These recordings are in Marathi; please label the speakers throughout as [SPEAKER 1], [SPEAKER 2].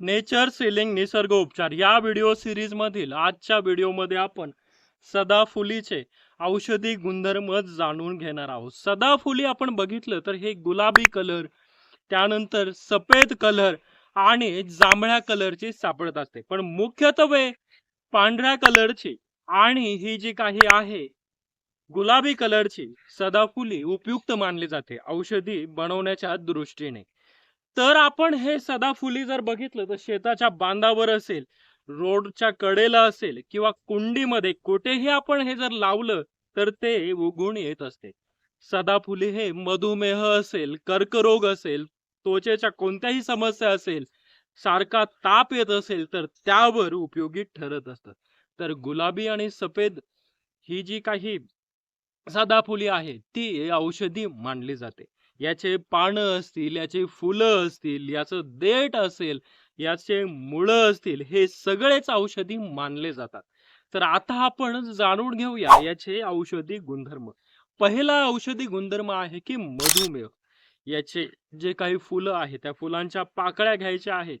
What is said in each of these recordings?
[SPEAKER 1] नेचर सिलिंग निसर्ग उपचार. या व्हिडिओ सिरीजमधील आजच्या व्हिडिओमध्ये आपण सदाफुलीचे औषधी गुणधर्म जाणून घेणार आहोत. सदाफुली आपण बघितलं तर हे गुलाबी कलर त्यानंतर सफेद कलर आणि जांभळ्या कलरची सापडत असते. पण मुख्यत्वे पांढऱ्या कलरची आणि ही जी काही आहे गुलाबी कलरची सदाफुली उपयुक्त मानली जाते औषधी बनवण्याच्या दृष्टीने. तर आपण हे सदाफुली जर बघितलं तर शेताच्या बांधावर असेल रोडच्या कडेला असेल किंवा कुंडीमध्ये कुठेही आपण हे जर लावलं तर ते उगून येत असते. सदाफुली हे मधुमेह असेल कर्करोग असेल त्वचेच्या कोणत्याही समस्या असेल सारखा ताप येत असेल तर त्यावर उपयोगी ठरत असतात तर गुलाबी आणि सफेद ही जी काही सदाफुली आहे ती औषधी मानली जाते. याचे पानं असतील याचे फुलं असतील याचं देठ असेल याचे मुळं असतील हे सगळेच औषधी मानले जातात. तर आता आपण जाणून घेऊया याचे औषधी गुणधर्म. पहिला औषधी गुणधर्म आहे की मधुमेह. याचे जे काही फुलं आहेत त्या फुलांच्या पाकळ्या घ्यायच्या आहेत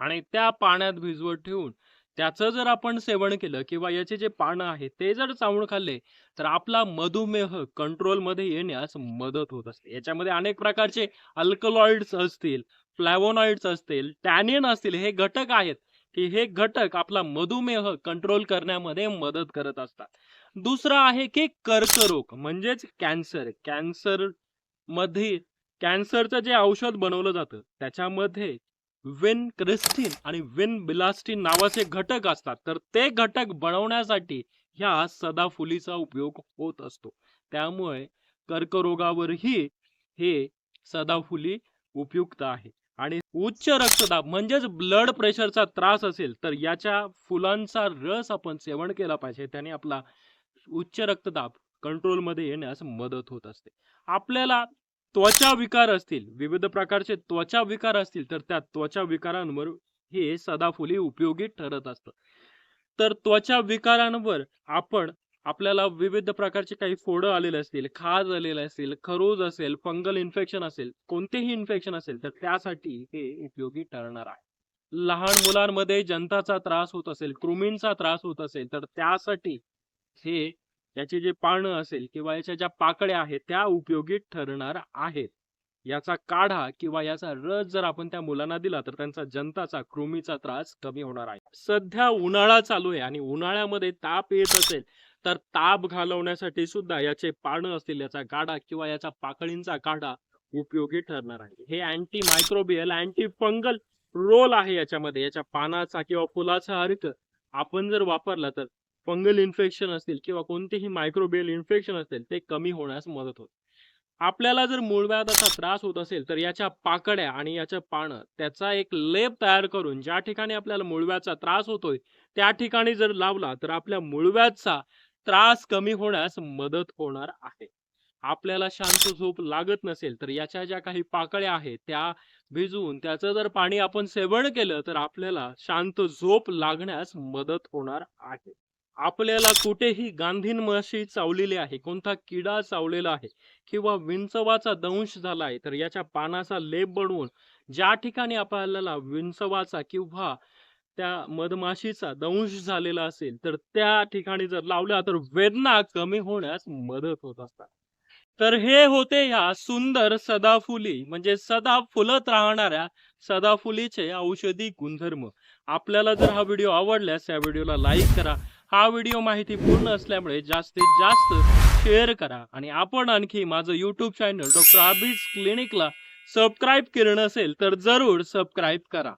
[SPEAKER 1] आणि त्या पाण्यात भिजवत ठेवून त्याचं जर आपण सेवन केलं किंवा याचे जे पानं आहेत ते जर चावून खाल्ले तर आपला मधुमेह कंट्रोलमध्ये येण्यास मदत होत असते. याच्यामध्ये अनेक प्रकारचे अल्कलॉइड्स असतील फ्लॅवोनॉइड्स असतील टॅनिन असतील हे घटक आहेत की हे घटक आपला मधुमेह कंट्रोल करण्यामध्ये मदत करत असतात. दुसरं आहे की कर्करोग म्हणजेच कॅन्सर. कॅन्सरमध्ये कॅन्सरचं जे औषध बनवलं जातं त्याच्यामध्ये विन क्रिस्टीन आणि विन बिलास्टिन नावाचे घटक असतात. तर ते घटक बनवण्यासाठी ह्या सदाफुलीचा उपयोग होत असतो. त्यामुळे कर्करोगावरही हे सदाफुली उपयुक्त आहे. आणि उच्च रक्तदाब म्हणजेच ब्लड प्रेशरचा त्रास असेल तर याच्या फुलांचा रस आपण सेवन केला पाहिजे. त्याने आपला उच्च रक्तदाब कंट्रोलमध्ये येण्यास मदत होत असते. आपल्याला त्वचा विकार असतील विविध प्रकारचे त्वचा विकार असतील तर त्या त्वचा विकारांवर हे सदाफुली उपयोगी ठरत असतं. तर त्वचा विकारांवर आपण आपल्याला विविध प्रकारचे काही फोड आलेले असतील खाज आलेले असतील खरोज असेल फंगल इन्फेक्शन असेल कोणतेही इन्फेक्शन असेल तर त्यासाठी हे उपयोगी ठरणार आहे. लहान मुलांमध्ये जंताचा त्रास होत असेल कृमींचा त्रास होत असेल तर त्यासाठी हे याचे जे पानं असेल किंवा याच्या ज्या पाकळ्या आहेत त्या उपयोगी ठरणार आहेत. याचा काढा किंवा याचा रस जर आपण त्या मुलांना दिला तर त्यांचा जंताचा कृमीचा त्रास कमी होणार आहे. सध्या उन्हाळा चालू आहे आणि उन्हाळ्यामध्ये ताप येत असेल तर ताप घालवण्यासाठी सुद्धा याचे पानं असतील याचा गाडा किंवा याचा पाकळींचा काढा उपयोगी ठरणार आहे. हे anti microbial anti fungal role आहे याच्यामध्ये. याच्या पानाचा किंवा फुलाचा अर्क आपण जर वापरला तर फंगल इन्फेक्शन असतील किंवा कोणतेही मायक्रोबियल इन्फेक्शन असेल ते कमी होण्यास मदत होते. आपल्याला जर मूळव्याधाचा त्रास होत असेल तर याच्या पाकड्या आणि याच्या पानं त्याचा एक लेप तयार करून ज्या ठिकाणी आपल्याला मूळव्याचा त्रास होतोय त्या ठिकाणी जर लावला तर आपल्या मूळव्याचा त्रास कमी होण्यास मदत होणार आहे. आपल्याला शांत झोप लागत नसेल तर याच्या ज्या काही पाकळ्या आहेत त्या भिजवून त्याचं जर पाणी आपण सेवन केलं तर आपल्याला शांत झोप लागण्यास मदत होणार आहे. आपल्याला कुठेही गांधी माशी चावलेली आहे कोणता किडा चावलेला आहे किंवा विंचवाचा दंश झाला आहे तर याच्या पानाचा लेप बनवून ज्या ठिकाणी आपल्याला विंचवाचा किंवा त्या मधमाशीचा दंश झालेला असेल तर त्या ठिकाणी जर लावला तर वेदना कमी होण्यास मदत होत असतात. तर हे होते ह्या सुंदर सदाफुली म्हणजे सदा फुलत राहणाऱ्या सदाफुलीचे औषधी गुणधर्म. आपल्याला जर हा व्हिडिओ आवडल्यास या व्हिडिओला लाईक करा हा व्हिडिओ माहिती पूर्ण असल्यामुळे जास्तीत जास्त शेअर करा आणि आपण आणखी माझं यूट्यूब चॅनल डॉक्टर आबिज क्लिनिकला सबस्क्राईब केलं नसेल तर जरूर सबस्क्राईब करा.